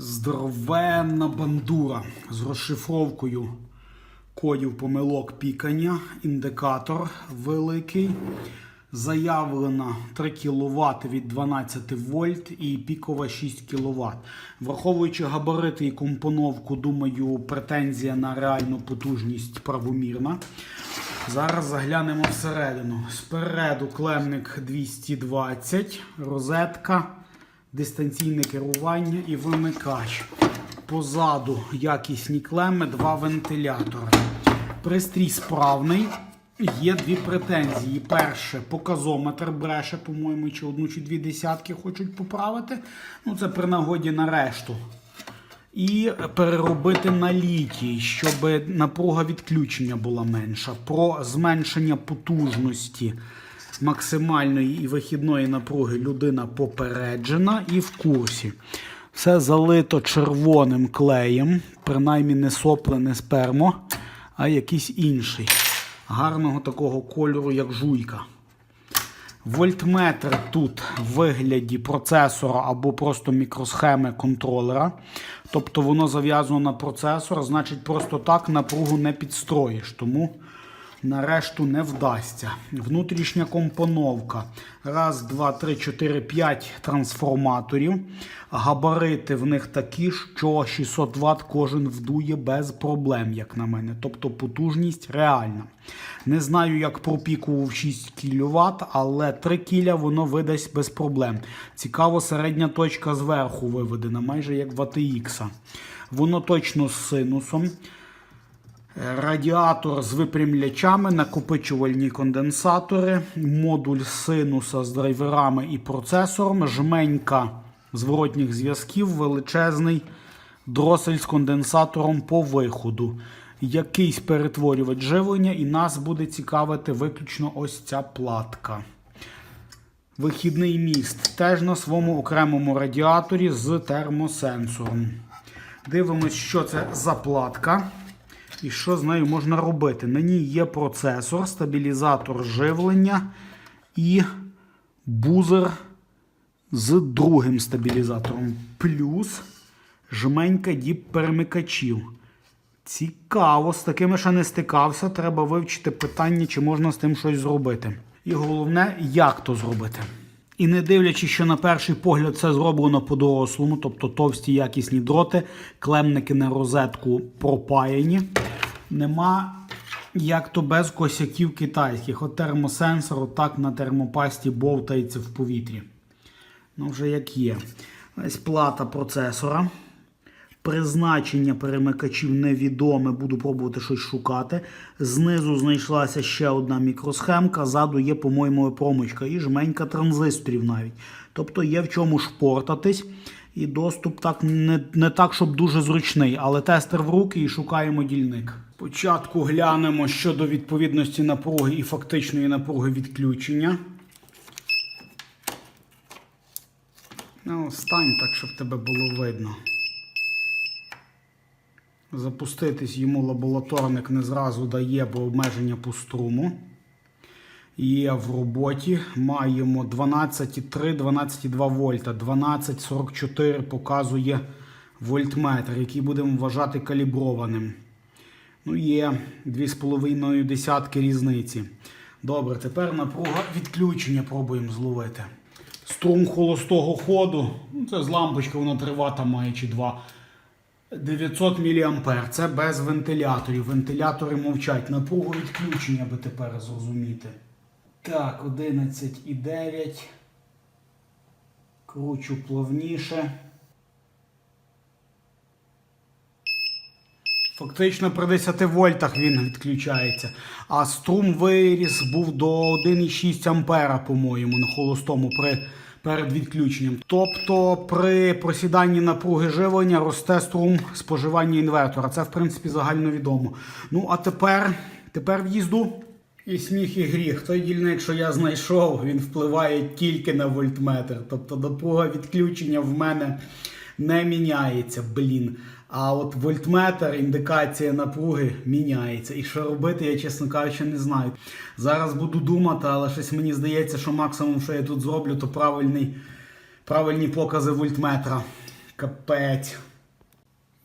Здоровенна бандура з розшифровкою кодів помилок пікання, індикатор великий. Заявлено 3 кВт від 12 вольт і пікова 6 кВт. Враховуючи габарити і компоновку, думаю, претензія на реальну потужність правомірна. Зараз заглянемо всередину. Спереду клемник 220, розетка, дистанційне керування і вимикач. Позаду якісні клеми, два вентилятори. Пристрій справний. Є дві претензії. Перше, показометр бреше, по-моєму, чи одну чи дві десятки хочуть поправити. Ну, це при нагоді на решту. І переробити на літій, щоб напруга відключення була менша. Про зменшення потужності максимальної і вихідної напруги людина попереджена і в курсі. Все залито червоним клеєм, принаймні не сопле, не спермо, а якийсь інший. Гарного такого кольору, як жуйка. Вольтметр тут в вигляді процесора або просто мікросхеми контролера. Тобто воно зав'язано на процесор, значить просто так напругу не підстроїш. Тому на решту не вдасться. Внутрішня компоновка. Раз, два, три, чотири, п'ять трансформаторів. Габарити в них такі, що 600 Вт кожен вдує без проблем, як на мене. Тобто потужність реальна. Не знаю, як про пікову в 6 кВт, але 3 кіля воно видасть без проблем. Цікаво, середня точка зверху виведена, майже як в ATX. Воно точно з синусом. Радіатор з випрямлячами, накопичувальні конденсатори, модуль синуса з драйверами і процесором, жменька зворотніх зв'язків, величезний дросель з конденсатором по виходу. Якийсь перетворювач живлення, і нас буде цікавити виключно ось ця платка. Вихідний міст теж на своєму окремому радіаторі з термосенсором. Дивимось, що це за платка. І що з нею можна робити? На ній є процесор, стабілізатор живлення і бузер з другим стабілізатором. Плюс жменька діп перемикачів. Цікаво, з такими ще не стикався. Треба вивчити питання, чи можна з тим щось зробити. І головне, як то зробити. І не дивлячись, що на перший погляд це зроблено по-дорослому, тобто товсті якісні дроти, клемники на розетку пропаяні. Нема як то без косяків китайських. От термосенсор отак на термопасті бовтається в повітрі. Ну, вже як є. Ось плата процесора. Призначення перемикачів невідоме, буду пробувати щось шукати. Знизу знайшлася ще одна мікросхемка, ззаду є, по-моєму, промочка і жменька транзисторів навіть. Тобто є в чому шпортатись. І доступ так не, не так, щоб дуже зручний, але тестер в руки і шукаємо дільник. Спочатку глянемо щодо відповідності напруги і фактичної напруги відключення. Ну, стань так, щоб тебе було видно. Запуститись йому лабораторник не зразу дає, бо обмеження по струму. Є в роботі. Маємо 12,3, 12,2 вольта. 12,44 показує вольтметр, який будемо вважати каліброваним. Ну, є 2,5 десятки різниці. Добре, тепер напруга відключення пробуємо зловити. Струм холостого ходу. Ну, це з лампочки, 3 Вт має чи 2. 900 мА. Це без вентиляторів. Вентилятори мовчать. Напругу відключення би тепер зрозуміти. Так, 11,9. Кручу плавніше. Фактично при 10 вольтах він відключається. А струм виріс був до 1,6 ампера, по-моєму, на холостому при, перед відключенням. Тобто при просіданні напруги живлення росте струм споживання інвертора. Це, в принципі, загальновідомо. Ну, а тепер, тепер в'їзду. І сміх і гріх. Той дільник, що я знайшов, він впливає тільки на вольтметр. Тобто напруга відключення в мене не міняється, блін. А от вольтметр, індикація напруги міняється. І що робити, я, чесно кажучи, не знаю. Зараз буду думати, але щось мені здається, що максимум, що я тут зроблю, то правильний, правильні покази вольтметра. Капець.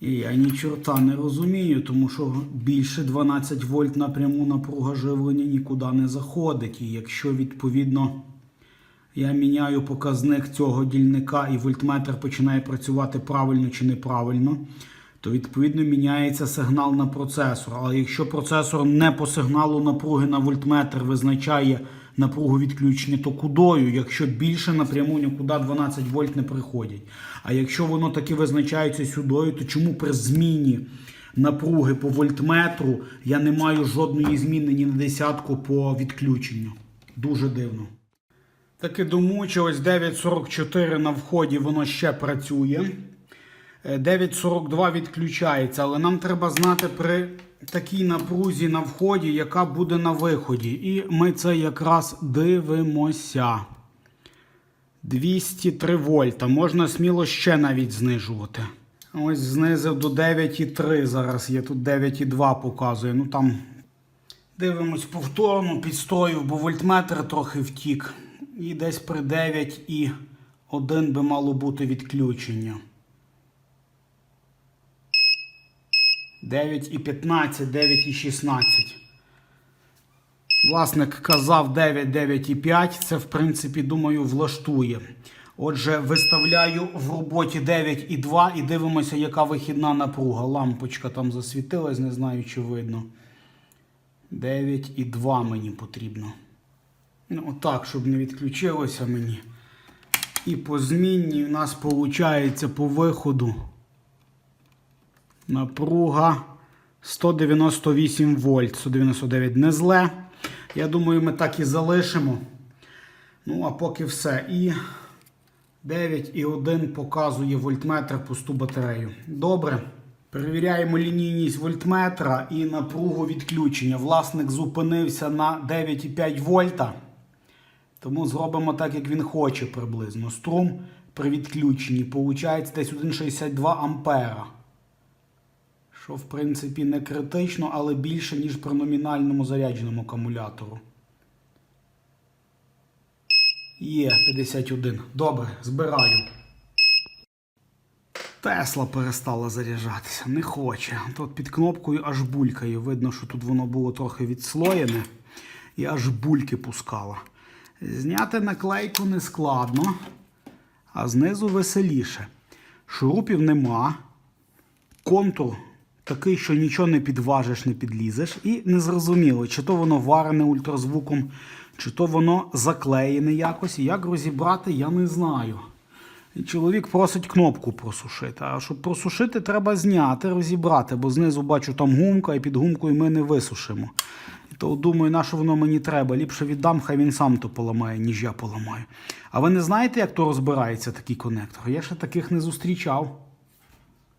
І я ні чорта не розумію, тому що більше 12 вольт напряму напруга живлення нікуди не заходить. І якщо відповідно я міняю показник цього дільника і вольтметр починає працювати правильно чи неправильно, то відповідно міняється сигнал на процесор. Але якщо процесор не по сигналу напруги на вольтметр визначає напругу відключення, то кудою, якщо більше напряму нікуди 12 вольт не приходять. А якщо воно таки визначається сюдою, то чому при зміні напруги по вольтметру я не маю жодної зміни ні на десятку по відключенню? Дуже дивно. Таки домучилось 9.44 на вході, воно ще працює. Е, 9.42 відключається, але нам треба знати при такій напрузі на вході, яка буде на виході. І ми це якраз дивимося. 203 вольта. Можна сміло ще навіть знижувати. Ось знизив до 9,3. Зараз є тут 9,2 показує. Ну там дивимось повторно, підстроїв, бо вольтметр трохи втік. І десь при 9,1 би мало бути відключення. 9,15, 9,16. Власник казав 9, 9,5. Це, в принципі, думаю, влаштує. Отже, виставляю в роботі 9,2 і дивимося, яка вихідна напруга. Лампочка там засвітилась, не знаю, чи видно. 9,2 мені потрібно. Ну, отак, щоб не відключилося мені. І по змінній у нас виходить по виходу. Напруга 198 вольт, 199 не зле. Я думаю, ми так і залишимо. Ну, а поки все. І 9,1 показує вольтметр пусту батарею. Добре. Перевіряємо лінійність вольтметра і напругу відключення. Власник зупинився на 9,5 вольта. Тому зробимо так, як він хоче приблизно. Струм при відключенні виходить десь 1,62 ампера. Що, в принципі, не критично, але більше, ніж при номінальному зарядженому акумулятору. Є 51. Добре, збираю. Тесла перестала заряджатися, не хоче. Тут під кнопкою аж булькає. Видно, що тут воно було трохи відслоєне і аж бульки пускало. Зняти наклейку не складно, а знизу веселіше. Шурупів нема. Контур такий, що нічого не підважиш, не підлізеш. І незрозуміло, чи то воно варене ультразвуком, чи то воно заклеєне якось. Як розібрати, я не знаю. Чоловік просить кнопку просушити. А щоб просушити, треба зняти, розібрати, бо знизу бачу там гумка, і під гумкою ми не висушимо. То думаю, на що воно мені треба. Ліпше віддам, хай він сам то поламає, ніж я поламаю. А ви не знаєте, як то розбирається такий конектор? Я ще таких не зустрічав.